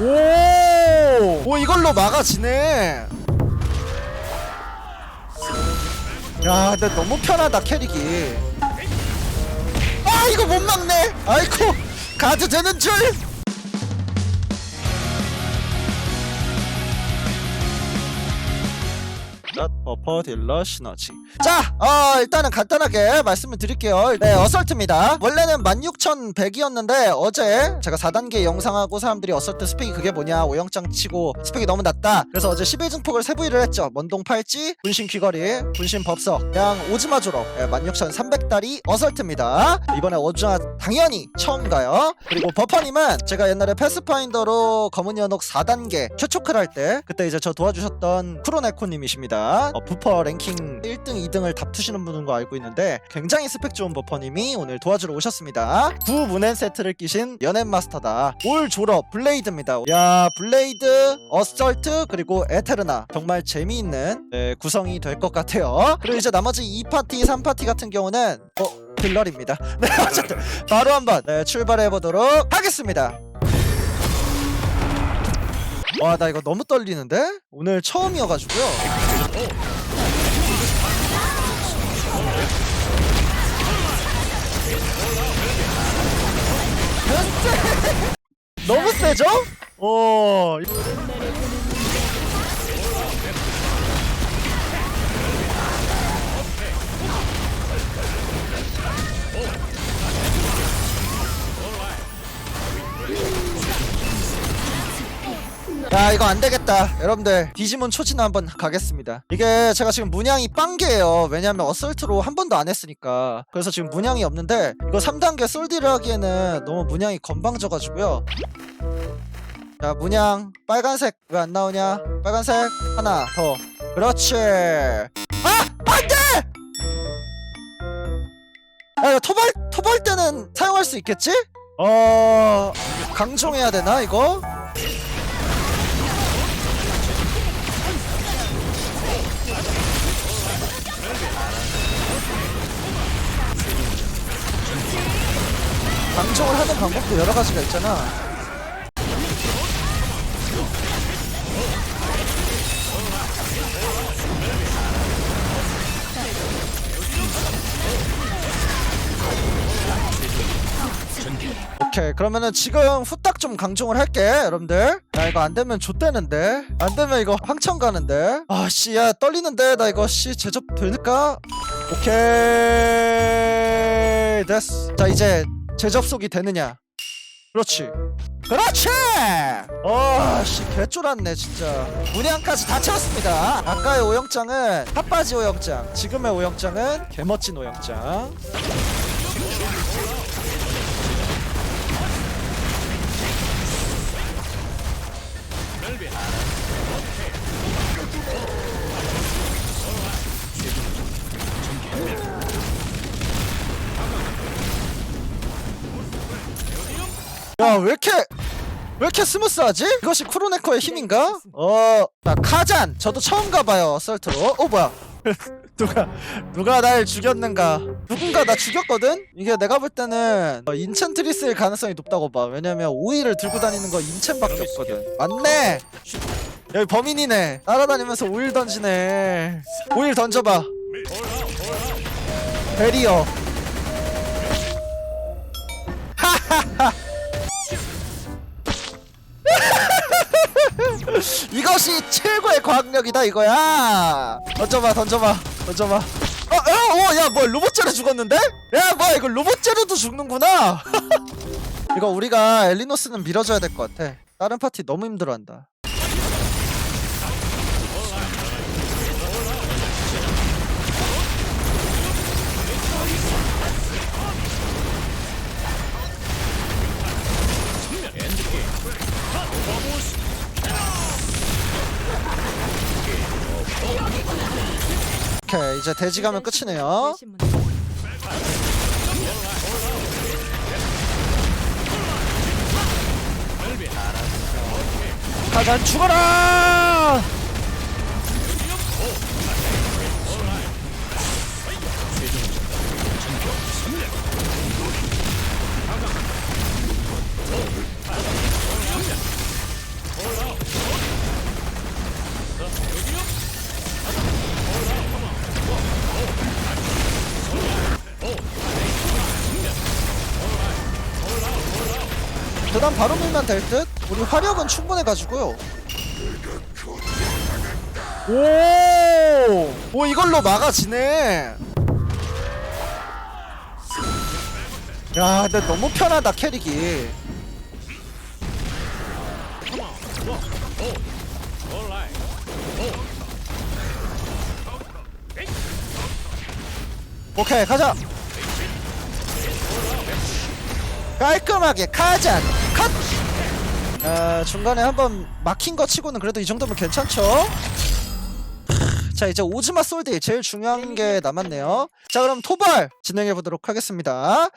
오! 오 이걸로 막아지네. 야, 근데 너무 편하다 캐릭이. 아 이거 못 막네. 아이고 가도 되는 줄. 넛 버퍼 딜러 시너지 자 어, 일단은 간단하게 말씀을 드릴게요. 네 어설트입니다. 원래는 16,100이었는데 어제 제가 4단계 영상하고 사람들이 어설트 스펙이 그게 뭐냐 오영장 치고 스펙이 너무 낮다. 그래서 어제 11증폭을 세부위를 했죠. 먼동 팔찌 분신 귀걸이 분신 법석 그냥 오즈마 졸업 네, 16,300달이 어설트입니다. 이번에 오즈마 당연히 처음 가요? 그리고 버퍼님은 제가 옛날에 패스파인더로 검은 연옥 4단계 최초클 할 때 그때 이제 저 도와주셨던 프로네코님이십니다 어, 부퍼 랭킹 1등 2등을 다투시는 분인 거 알고 있는데 굉장히 스펙 좋은 버퍼님이 오늘 도와주러 오셨습니다. 구 문엔 세트를 끼신 연앤 마스터다. 올 졸업 블레이드입니다. 야 블레이드 어설트 그리고 에테르나. 정말 재미있는 네, 구성이 될 것 같아요. 그리고 이제 나머지 2파티 3파티 같은 경우는 어 딜러입니다. 네 어쨌든 바로 한번 네, 출발해 보도록 하겠습니다. 와 나 이거 너무 떨리는데? 오늘 처음이어가지고요 너무 세죠? 오 야 이거 안 되겠다. 여러분들 디지몬 초진 한번 가겠습니다. 이게 제가 지금 문양이 빵개예요. 왜냐면 어설트로 한 번도 안 했으니까. 그래서 지금 문양이 없는데 이거 3단계 솔디를 하기에는 너무 문양이 건방져가지고요. 자 문양 빨간색 왜 안 나오냐? 빨간색 하나 더. 그렇지. 아 안돼! 야 이거 토벌 토벌 때는 사용할 수 있겠지? 어 강종해야 되나 이거? 방종을 하는 방법도 여러 가지가 있잖아. 오케이 그러면은 지금 후딱 좀 강종을 할게 여러분들. 야 이거 안되면 좆되는데. 안되면 이거 황천 가는데. 아씨 야 떨리는데. 나 이거 씨 제접 될까? 오케이 됐어. 자 이제 재접속이 되느냐? 그렇지. 그렇지! 어씨 개쫄았네 진짜. 문양까지 다 채웠습니다. 아까의 오영장은 핫바지 오영장 지금의 오영장은 개멋진 오영장 야왜 이렇게 왜 이렇게 스무스하지? 이것이 쿠로네코의 힘인가? 어, 자, 카잔 저도 처음 가봐요 썰트로. 어 뭐야? 누가 누가 날 죽였는가? 누군가 나 죽였거든? 이게 내가 볼 때는 어, 인챈트리스일 가능성이 높다고 봐. 왜냐면 오일을 들고 다니는 거 인챈밖에 없거든. 맞네. 여기 범인이네. 따라다니면서 오일 던지네. 오일 던져봐. 베리어. 과학력이다 이거야. 던져봐, 던져봐, 던져봐. 어, 어, 어, 야, 뭐 로봇제로 죽었는데? 야, 뭐야 이거 로봇제로도 죽는구나. 이거 우리가 엘리노스는 밀어줘야 될 것 같아. 다른 파티 너무 힘들어한다. 오케이, 이제 돼지 가면 끝이네요. 가잔 죽어라! 그 다음 바로 밀면 될 듯? 우리 화력은 충분해가지고요. 오! 오 이걸로 막아지네. 야 근데 너무 편하다 캐릭이. 오케이 가자. 깔끔하게 가자 컷! 아, 중간에 한번 막힌 거 치고는 그래도 이 정도면 괜찮죠? 자 이제 오즈마 솔드 제일 중요한 게 남았네요 자 그럼 토발 진행해 보도록 하겠습니다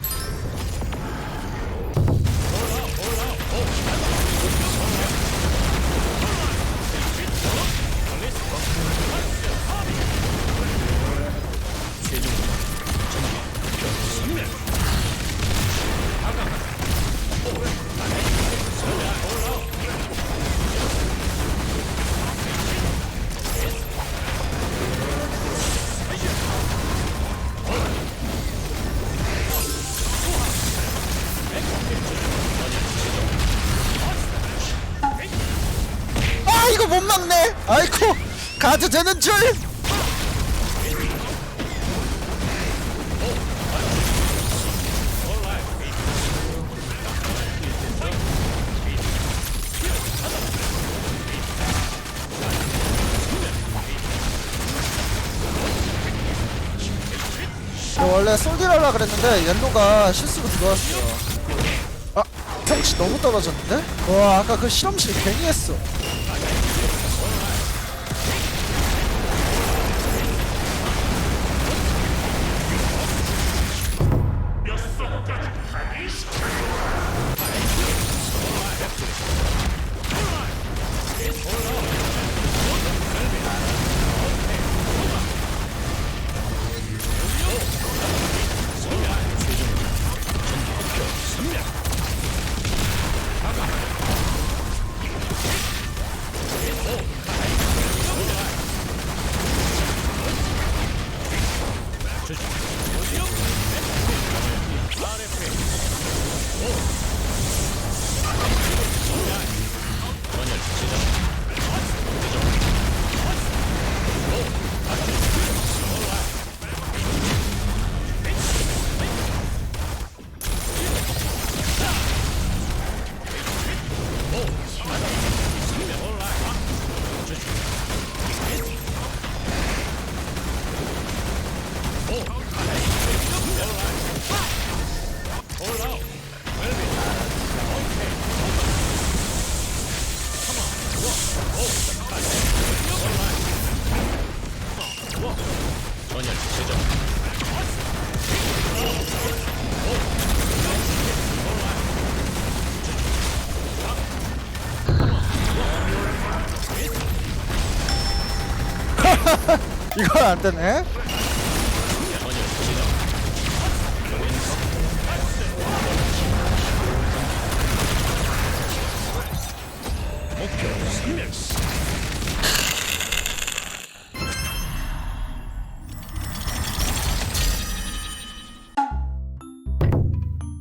아이고 가드 되는 줄? 원래 솔디랄라 그랬는데 옐로가 실수로 들어왔어 아 평치 너무 떨어졌는데? 와 아까 그 실험실 괜히 했어 이건 안 되네.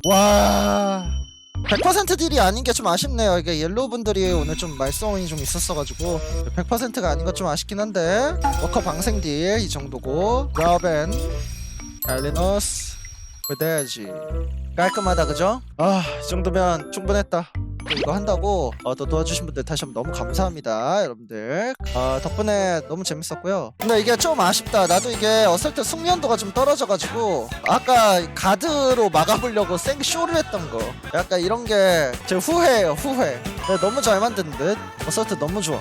와. 100% 딜이 아닌 게 좀 아쉽네요. 이게 옐로우 분들이 오늘 좀 말썽이 좀 있었어가지고 100%가 아닌 건좀 아쉽긴 한데 워커 방생 딜 이 정도고 라벤 알리너스 베데지 깔끔하다 그죠? 아 이 정도면 충분했다. 또 이거 한다고 어, 또 도와주신 분들 다시 한번 너무 감사합니다 여러분들. 아, 덕분에 너무 재밌었고요. 근데 이게 좀 아쉽다. 나도 이게 어설트 숙련도가 좀 떨어져가지고 아까 가드로 막아보려고 생 쇼를 했던 거. 약간 이런 게 제 후회예요 후회. 너무 잘 만든 듯. 어설트 너무 좋아